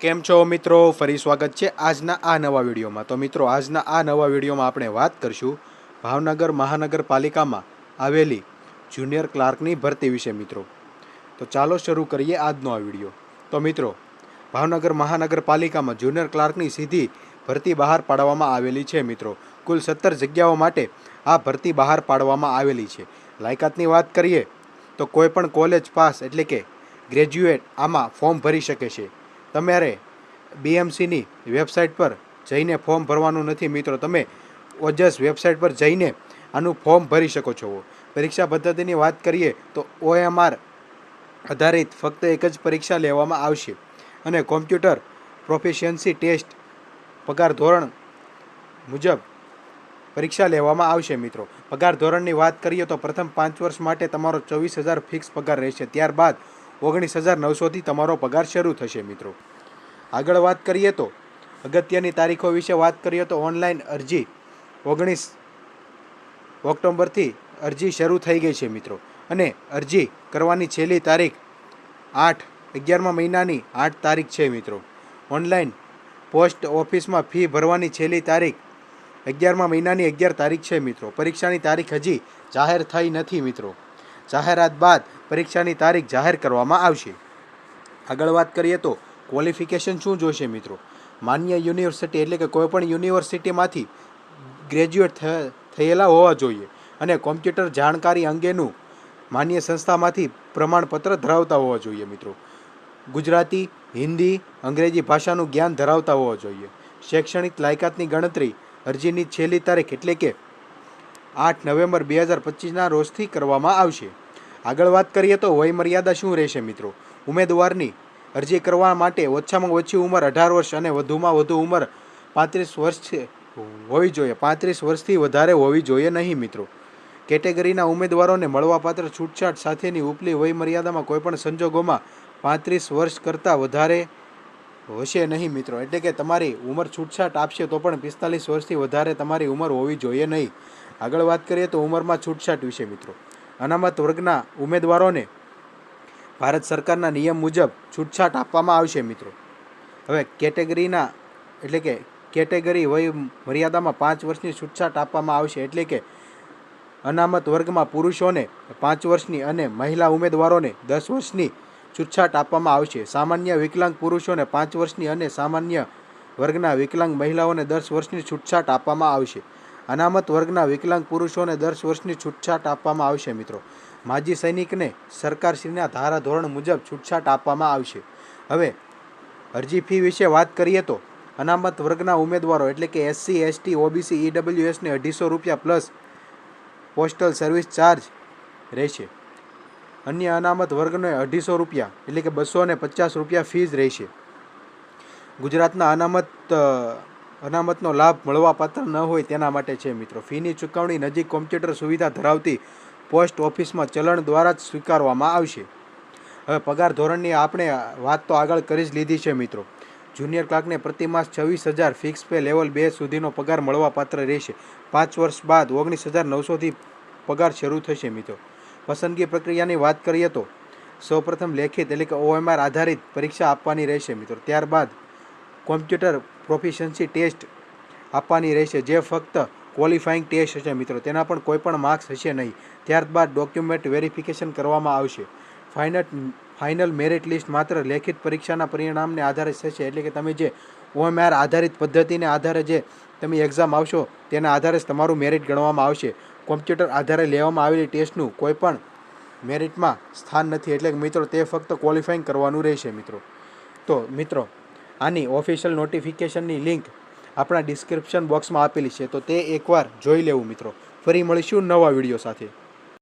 કેમ છો મિત્રો? ફરી સ્વાગત છે આજના આ નવા વિડીયોમાં. તો મિત્રો, આજના આ નવા વિડીયોમાં આપણે વાત કરશું ભાવનગર મહાનગરપાલિકામાં આવેલી જુનિયર ક્લાર્કની ભરતી વિશે મિત્રો. તો ચાલો શરૂ કરીએ આજનો આ વીડિયો. તો મિત્રો, ભાવનગર મહાનગરપાલિકામાં જુનિયર ક્લાર્કની સીધી ભરતી બહાર પાડવામાં આવેલી છે મિત્રો. કુલ સત્તર જગ્યાઓ માટે આ ભરતી બહાર પાડવામાં આવેલી છે. લાયકાતની વાત કરીએ તો કોઈપણ કોલેજ પાસ એટલે કે ગ્રેજ્યુએટ આમાં ફોર્મ ભરી શકે છે. તમારે બીએમસીની વેબસાઇટ પર જઈને ફોર્મ ભરવાનું નથી મિત્રો. તમે ઓજસ વેબસાઇટ પર જઈને આનું ફોર્મ ભરી શકો છો. પરીક્ષા પદ્ધતિની વાત કરીએ તો ઓએમઆર આધારિત ફક્ત એક જ પરીક્ષા લેવામાં આવશે અને કોમ્પ્યુટર પ્રોફિશિયન્સી ટેસ્ટ પગાર ધોરણ મુજબ પરીક્ષા લેવામાં આવશે મિત્રો. પગાર ધોરણની વાત કરીએ તો પ્રથમ પાંચ વર્ષ માટે તમારો ચોવીસ હજાર ફિક્સ પગાર રહેશે. ત્યારબાદ ઓગણીસ હજાર નવસોથી તમારો પગાર શરૂ થશે, મિત્રો. આગળ વાત કરીએ તો, અગત્યની તારીખો વિશે વાત કરીએ તો ઓનલાઈન અરજી ઓગણીસ ઓક્ટોબરથી અરજી શરૂ થઈ ગઈ છે, મિત્રો. અને અરજી કરવાની છેલ્લી તારીખ આઠ, અગિયારમા મહિનાની આઠ તારીખ છે, મિત્રો. ઓનલાઈન પોસ્ટ ઓફિસમાં ફી ભરવાની છેલ્લી તારીખ અગિયારમા મહિનાની અગિયાર તારીખ છે, મિત્રો. પરીક્ષાની તારીખ હજી જાહેર થઈ નથી, મિત્રો. જાહેરાત બાદ પરીક્ષાની તારીખ જાહેર કરવામાં આવશે. આગળ વાત કરીએ તો ક્વોલિફિકેશન શું જોઈશે મિત્રો? માન્ય યુનિવર્સિટી એટલે કે કોઈપણ યુનિવર્સિટીમાંથી ગ્રેજ્યુએટ થયેલા હોવા જોઈએ અને કોમ્પ્યુટર જાણકારી અંગેનું માન્ય સંસ્થામાંથી પ્રમાણપત્ર ધરાવતા હોવા જોઈએ મિત્રો. ગુજરાતી, હિન્દી, અંગ્રેજી ભાષાનું જ્ઞાન ધરાવતા હોવા જોઈએ. શૈક્ષણિક લાયકાતની ગણતરી અરજીની છેલ્લી તારીખ એટલે કે આઠ નવેમ્બર બે હજાર પચીસના રોજથી કરવામાં આવશે. આગળ વાત કરીએ તો વયમર્યાદા શું રહેશે મિત્રો? ઉમેદવારની અરજી કરવા માટે ઓછામાં ઓછી ઉંમર અઢાર વર્ષ અને વધુમાં વધુ ઉંમર પાંત્રીસ વર્ષ છે, હોવી જોઈએ. પાંત્રીસ વર્ષથી વધારે હોવી જોઈએ નહીં મિત્રો. કેટેગરીના ઉમેદવારોને મળવાપાત્ર છૂટછાટ સાથેની ઉપલી વયમર્યાદામાં કોઈપણ સંજોગોમાં પાંત્રીસ વર્ષ કરતાં વધારે હશે નહીં મિત્રો. એટલે કે તમારી ઉંમર છૂટછાટ આપશે તો પણ પિસ્તાલીસ વર્ષથી વધારે તમારી ઉંમર હોવી જોઈએ નહીં. આગળ વાત કરીએ તો ઉંમરમાં છૂટછાટ વિશે મિત્રો. અનામત વર્ગના ઉમેદવારોને ભારત સરકારના નિયમ મુજબ છૂટછાટ આપવામાં આવશે મિત્રો. હવે કેટેગરીના, એટલે કે કેટેગરી વય મર્યાદામાં પાંચ વર્ષની છૂટછાટ આપવામાં આવશે એટલે કે અનામત વર્ગમાં પુરુષોને પાંચ વર્ષની અને મહિલા ઉમેદવારોને દસ વર્ષની છૂટછાટ આપવામાં આવશે. સામાન્ય વિકલાંગ પુરુષોને પાંચ વર્ષની અને સામાન્ય વર્ગના વિકલાંગ મહિલાઓને દસ વર્ષની છૂટછાટ આપવામાં આવશે. અનામત વર્ગના વિકલાંગ પુરુષોને દસ વર્ષની છૂટછાટ આપવામાં આવશે મિત્રો. માજી સૈનિકને સરકારશ્રીના ધારાધોરણ મુજબ છૂટછાટ આપવામાં આવશે. હવે, અરજી ફી વિશે વાત કરીએ તો, અનામત વર્ગના ઉમેદવારો એટલે કે એસસી, એસટી, ઓબીસી, ઈડબ્લ્યુએસને અઢીસો રૂપિયા પ્લસ પોસ્ટલ સર્વિસ ચાર્જ રહેશે. અન્ય અનામત વર્ગને અઢીસો રૂપિયા એટલે કે બસો પચાસ રૂપિયા ફીઝ રહેશે. ગુજરાતના અનામત અનામતનો લાભ મળવાપાત્ર ન હોય તેના માટે છે મિત્રો. ફીની ચૂકવણી નજીક કોમ્પ્યુટર સુવિધા ધરાવતી પોસ્ટ ઓફિસમાં ચલણ દ્વારા જ સ્વીકારવામાં આવશે. હવે પગાર ધોરણની આપણે વાત તો આગળ કરી જ લીધી છે મિત્રો. જુનિયર ક્લાર્કને પ્રતિમાસ છવ્વીસ હજાર ફિક્સ પે લેવલ બે સુધીનો પગાર મળવાપાત્ર રહેશે. પાંચ વર્ષ બાદ ઓગણીસ હજાર નવસોથી પગાર શરૂ થશે મિત્રો. પસંદગી પ્રક્રિયાની વાત કરીએ તો, સૌપ્રથમ લેખિત એટલે કે ઓએમઆર આધારિત પરીક્ષા આપવાની રહેશે મિત્રો. ત્યારબાદ કોમ્પ્યુટર પ્રોફિશન્સી ટેસ્ટ આપવાની રહેશે. જે ફક્ત ક્વોલિફાઈંગ ટેસ્ટ હશે મિત્રો. તેના પણ કોઈ પણ માર્ક્સ હશે નહીં. ત્યારબાદ ડોક્યુમેન્ટ વેરિફિકેશન કરવામાં આવશે. ફાઇનલ ફાઇનલ મેરિટ લિસ્ટ માત્ર લેખિત પરીક્ષાના પરિણામને આધારે થશે. એટલે કે તમે જે ઓએમઆર આધારિત પદ્ધતિને આધારે જે તમે એક્ઝામ આવશો તેના આધારે જ તમારું મેરિટ ગણવામાં આવશે. કોમ્પ્યુટર આધારે લેવામાં આવેલી ટેસ્ટનું કોઈ પણ મેરિટમાં સ્થાન નથી. એટલે કે મિત્રો, તે ફક્ત ક્વોલિફાઈંગ કરવાનું રહેશે મિત્રો. તો મિત્રો આની ઓફિશિયલ નોટિફિકેશનની લિંક આપણા ડિસ્ક્રિપ્શન બોક્સમાં આપેલી છે. તો તે એકવાર જોઈ લેવું મિત્રો. ફરી મળીશું નવા વીડિયો સાથે.